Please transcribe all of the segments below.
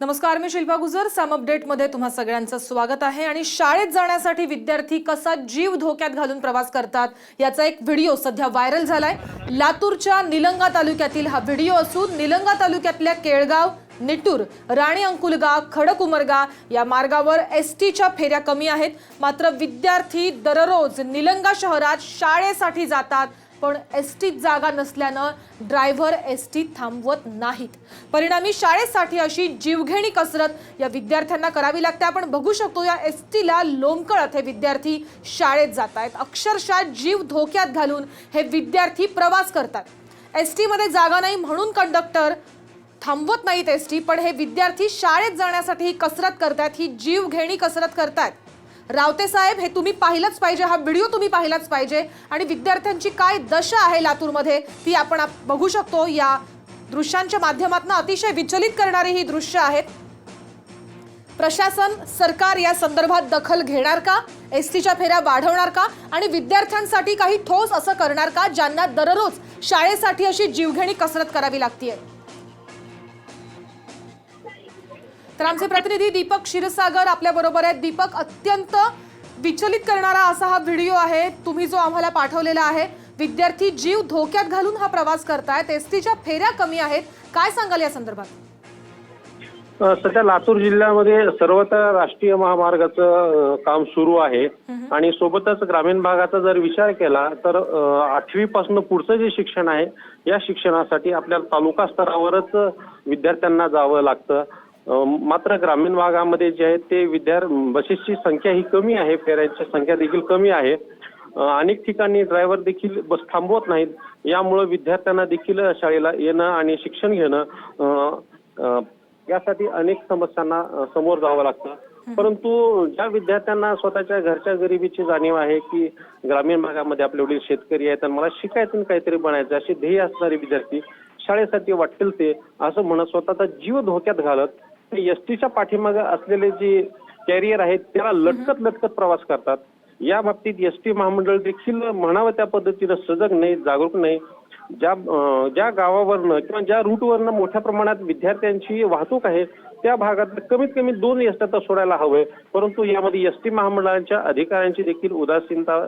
नमस्कार मी शिल्पा गुजर. साम अपडेटमध्ये तुम्हा सगळ्यांचं स्वागत आहे. आणि शाळेत जाण्यासाठी विद्यार्थी कसा जीव धोक्यात घालून प्रवास करतात याचा एक व्हिडिओ सध्या व्हायरल झालाय. लातूरच्या निलंगा तालुक्यातील हा व्हिडिओ असून निलंगा तालुक्यातल्या केळगाव निटूर राणी अंकुलगा खडकुमरगा या मार्गावर एस टीच्या फेऱ्या कमी आहेत. मात्र विद्यार्थी दररोज निलंगा शहरात शाळेसाठी जातात. पण एस टीत जागा नसल्यानं ड्रायव्हर एस टी थांबवत नाहीत. परिणामी शाळेसाठी अशी जीवघेणी कसरत या विद्यार्थ्यांना करावी लागते. आपण बघू शकतो या एस टीला लोंबकळत हे विद्यार्थी शाळेत जात आहेत अक्षरशः जीव धोक्यात घालून हे विद्यार्थी प्रवास करतात. एस टीमध्ये जागा नाही म्हणून कंडक्टर थांबवत नाहीत एस टी पण हे विद्यार्थी शाळेत जाण्यासाठी ही कसरत करतात ही जीवघेणी कसरत करतात रावते साहेब हे तुम्ही पाहिलंच पाहिजे हा व्हिडिओ तुम्ही पाहिलाच पाहिजे. आणि विद्यार्थ्यांची काय दशा आहे लातूरमध्ये ती आपण बघू शकतो. या दृश्यांच्या माध्यमातून अतिशय विचलित करणारी ही दृश्य आहेत. प्रशासन सरकार या संदर्भात दखल घेणार का? एस टीच्या फेऱ्या वाढवणार का? आणि विद्यार्थ्यांसाठी काही ठोस असं करणार का ज्यांना दररोज शाळेसाठी अशी जीवघेणी कसरत करावी लागतीये? तर आमचे प्रतिनिधी दीपक क्षीरसागर आपल्या बरोबर आहेत. दीपक अत्यंत विचलित करणारा असा हा व्हिडिओ आहे. तुम्ही जो आम्हाला पाठवलेला आहे विद्यार्थी जीव धोक्यात घालून हा प्रवास करतायत. एस टीच्या फेऱ्या कमी आहेत. काय सांगाल या संदर्भात? सध्या लातूर जिल्ह्यामध्ये सर्वत्र राष्ट्रीय महामार्गाचं काम सुरू आहे. आणि सोबतच ग्रामीण भागाचा जर विचार केला तर आठवी पासून पुढचं जे शिक्षण आहे या शिक्षणासाठी आपल्याला तालुका स्तरावरच विद्यार्थ्यांना जावं लागतं. मात्र ग्रामीण भागामध्ये जे आहे ते विद्यार्थी बसेसची संख्या ही कमी आहे फेऱ्यांची संख्या देखील कमी आहे. अनेक ठिकाणी ड्रायव्हर देखील बस थांबवत नाहीत. यामुळं विद्यार्थ्यांना देखील शाळेला येणं आणि शिक्षण घेणं यासाठी अनेक समस्यांना समोर जावं लागतं. परंतु ज्या विद्यार्थ्यांना स्वतःच्या घरच्या गरिबीची जाणीव आहे की ग्रामीण भागामध्ये आपले वडील शेतकरी आहेत आणि मला शिकायचं काहीतरी बनायचं असे ध्येय असणारे विद्यार्थी शाळेसाठी वाटेल ते असं म्हणत स्वतःचा जीव धोक्यात घालत एस टीच्या पाठीमागे असलेले जे कॅरियर आहेत त्याला लटकत लटकत प्रवास करतात. या बाबतीत एस टी महामंडळ देखील म्हणावं त्या पद्धतीनं सजग नाही जागरूक नाही. ज्या ज्या गावावरनं किंवा ज्या रूटवरनं मोठ्या प्रमाणात विद्यार्थ्यांची वाहतूक आहे त्या भागात कमीत कमी दोन एस तर सोडायला हवंय परंतु यामध्ये एस टी महामंडळाच्या अधिकाऱ्यांची देखील उदासीनता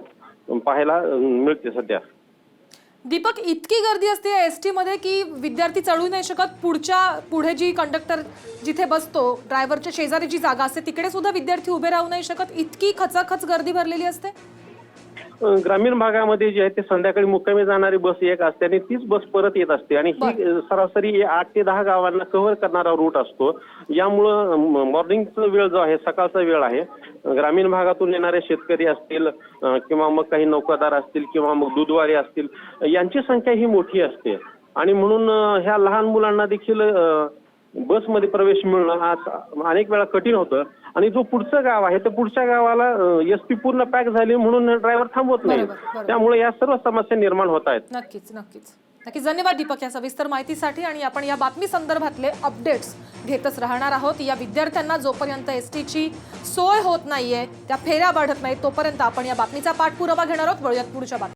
पाहायला मिळते सध्या. दीपक इतकी गर्दी असते एस टी मध्ये की विद्यार्थी चढू नाही शकत. पुढच्या पुढे जी कंडक्टर जिथे बसतो ड्रायव्हरच्या शेजारी जी जागा असते तिकडे सुद्धा विद्यार्थी उभे राहू नाही शकत. इतकी खचाखच गर्दी भरलेली असते. ग्रामीण भागामध्ये जे आहे ते संध्याकाळी मुक्कामी जाणारी बस एक असते आणि तीच बस परत येत असते. आणि ही सरासरी आठ ते दहा गावांना कव्हर करणारा रूट असतो. यामुळं मॉर्निंगचा वेळ जो आहे सकाळचा वेळ आहे ग्रामीण भागातून येणारे शेतकरी असतील किंवा मग काही नौकादार असतील किंवा मग दूधवाले असतील यांची संख्या ही मोठी असते. आणि म्हणून ह्या लहान मुलांना देखील बसमध्ये प्रवेश मिळणं हा अनेक वेळा कठीण होतं. आणि जो पुढचं गाव आहे त्या पुढच्या गावाला एस टी पूर्ण पॅक झाली म्हणून ड्रायव्हर थांबवत नाही. त्यामुळे या सर्व समस्या निर्माण होत आहेत. नक्कीच नक्कीच. नक्कीच. धन्यवाद दीपक या सविस्तर माहितीसाठी. आणि आपण या बातमी संदर्भातले अपडेट्स घेतच राहणार आहोत. या विद्यार्थ्यांना जोपर्यंत एस टीची सोय होत नाहीये त्या फेऱ्या वाढत नाहीत तोपर्यंत आपण या बातमीचा पाठपुरावा घेणार आहोत. वळूयात पुढच्या बातमी